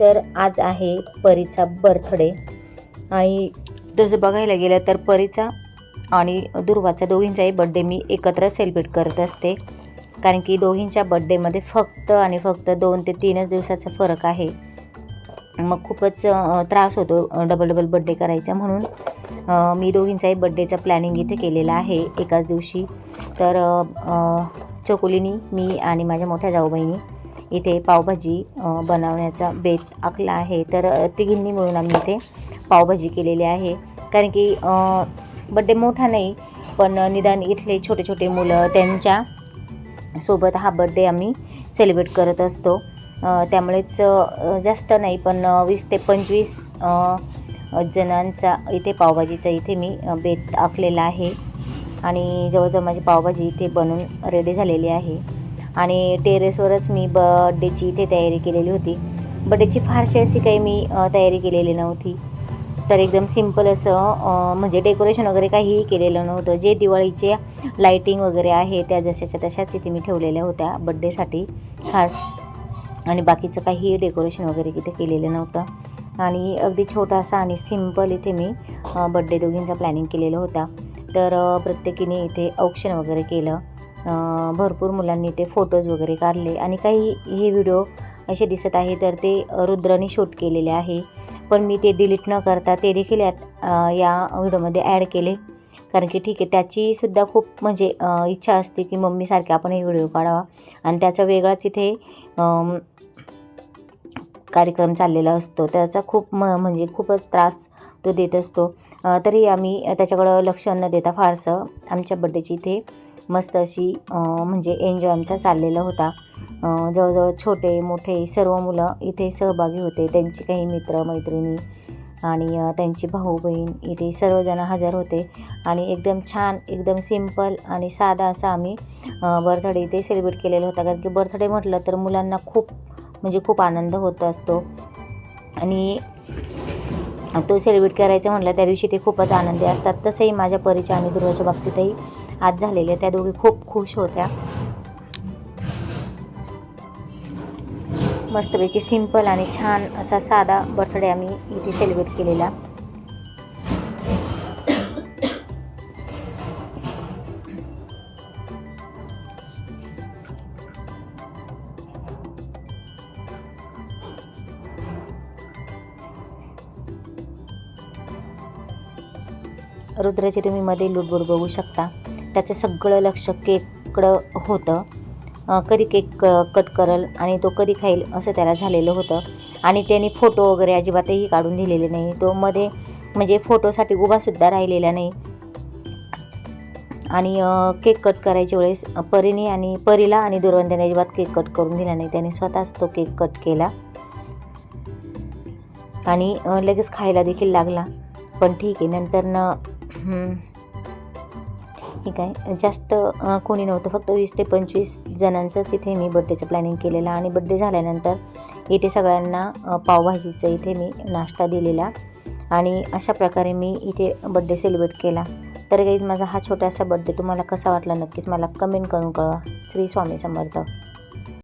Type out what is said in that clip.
तर आज आहे परीचा बर्थडे आणि तसं बघायला गेलं तर परीचा आणि दुर्वाचा दोघींचाही बड्डे मी एकत्र सेलिब्रेट करत असते. कारण की दोघींच्या बड्डेमध्ये फक्त आणि फक्त दोन ते तीनच दिवसाचा फरक आहे. मग खूपच त्रास होतो डबल डबल बड्डे करायचा म्हणून. मी दोघींचाही बड्डेचं प्लॅनिंग इथे केलेलं आहे एकाच दिवशी. तर चकोलीनी मी आणि माझ्या मोठ्या जाऊबाईनी इथे पावभाजी बनवण्याचा बेत आखला आहे. तर तिघींनी मिळून आम्ही इथे पावभाजी केलेली आहे. कारण की बड्डे मोठा नाही पण निदान इथले छोटे छोटे मुलं त्यांच्यासोबत हा बड्डे आम्ही सेलिब्रेट करत असतो. त्यामुळेच जास्त नाही पण वीस ते पंचवीस जणांचा इथे पावभाजीचा इथे मी बेत आखलेला आहे. आणि जवळजवळ माझी पावभाजी इथे बनून रेडी झालेली आहे. आणि टेरेसवरच मी बड्डेची इथे तयारी केलेली होती. बड्डेची फारशी अशी काही मी तयारी केलेली नव्हती. तर एकदम सिंपल असं म्हणजे डेकोरेशन वगैरे काहीही केलेलं नव्हतं. जे दिवाळीचे लाईटिंग वगैरे आहे त्या जशाच्या तशाच इथे मी ठेवलेल्या होत्या बड्डेसाठी खास. आणि बाकीचं काहीही डेकोरेशन वगैरे इथे केलेलं नव्हतं. आणि अगदी छोटासा आणि सिंपल इथे मी बड्डे दोघींचा प्लॅनिंग केलेलं होता. तर प्रत्येकीने इथे औक्षण वगैरे केलं. भरपूर मुलांनी ते फोटोज वगैरे काढले. आणि काही हे व्हिडिओ असे दिसत आहे तर ते रुद्रने शूट केलेले आहे. पण मी ते डिलीट न करता ते देखील या व्हिडिओमध्ये ॲड केले. कारण की ठीक आहे त्याचीसुद्धा खूप म्हणजे इच्छा असते की मम्मीसारखे आपण हे व्हिडिओ काढावा. आणि त्याचा वेगळाच इथे कार्यक्रम चाललेला असतो. त्याचा खूप म म्हणजे खूपच त्रास तो देत असतो. तरी आम्ही त्याच्याकडं लक्ष न देता फारसं आमच्या बड्डेची इथे मस्त अशी म्हणजे एन्जॉय आमचा चाललेला होता. जवळजवळ छोटे मोठे सर्व मुलं इथे सहभागी होते. त्यांची काही मित्र मैत्रिणी आणि त्यांची भाऊ बहीण इथे सर्वजण हजर होते. आणि एकदम छान एकदम सिंपल आणि साधा असा आम्ही बर्थडे इथे सेलिब्रेट केलेला होता. कारण की बर्थडे म्हटलं तर मुलांना खूप म्हणजे खूप आनंद होत असतो. आणि तो सेलिब्रेट करायचं म्हटलं त्या दिवशी ते खूपच आनंदी असतात. तसंही माझ्या परिचय आणि दुर्वाच्या बाबतीतही. आज झालेले त्या दोघी खूप खुश होत्या. मस्तपैकी सिंपल आणि छान असा साधा बर्थडे आम्ही इथे सेलिब्रेट केलेला. रुद्राची तुम्ही मध्ये लुटबुट बघू शकता. त्याचं सगळं लक्ष केककडं होतं. कधी केक क कट करल आणि तो कधी खाईल असं त्याला झालेलं होतं. आणि त्याने फोटो वगैरे अजिबातही काढून दिलेले नाही. तो मध्ये म्हणजे फोटोसाठी उभासुद्धा राहिलेला नाही. आणि केक कट करायच्या वेळेस परीने आणि परीला आणि दुर्वंदने अजिबात केक कट करून दिला नाही. त्याने स्वतःच तो केक कट केला. आणि लगेच खायला देखील लागला. पण ठीक आहे. नंतर न ठीक आहे. जास्त कोणी नव्हतं. फक्त वीस ते पंचवीस जणांचंच इथे मी बड्डेचं प्लॅनिंग केलेलं आणि बड्डे झाल्यानंतर इथे सगळ्यांना पावभाजीचं इथे मी नाश्ता दिलेला आणि अशा प्रकारे मी इथे बड्डे सेलिब्रेट केला. तर गाईज माझा हा छोटासा बड्डे तुम्हाला कसा वाटला नक्कीच मला कमेंट करून कळवा. श्री स्वामी समर्थ.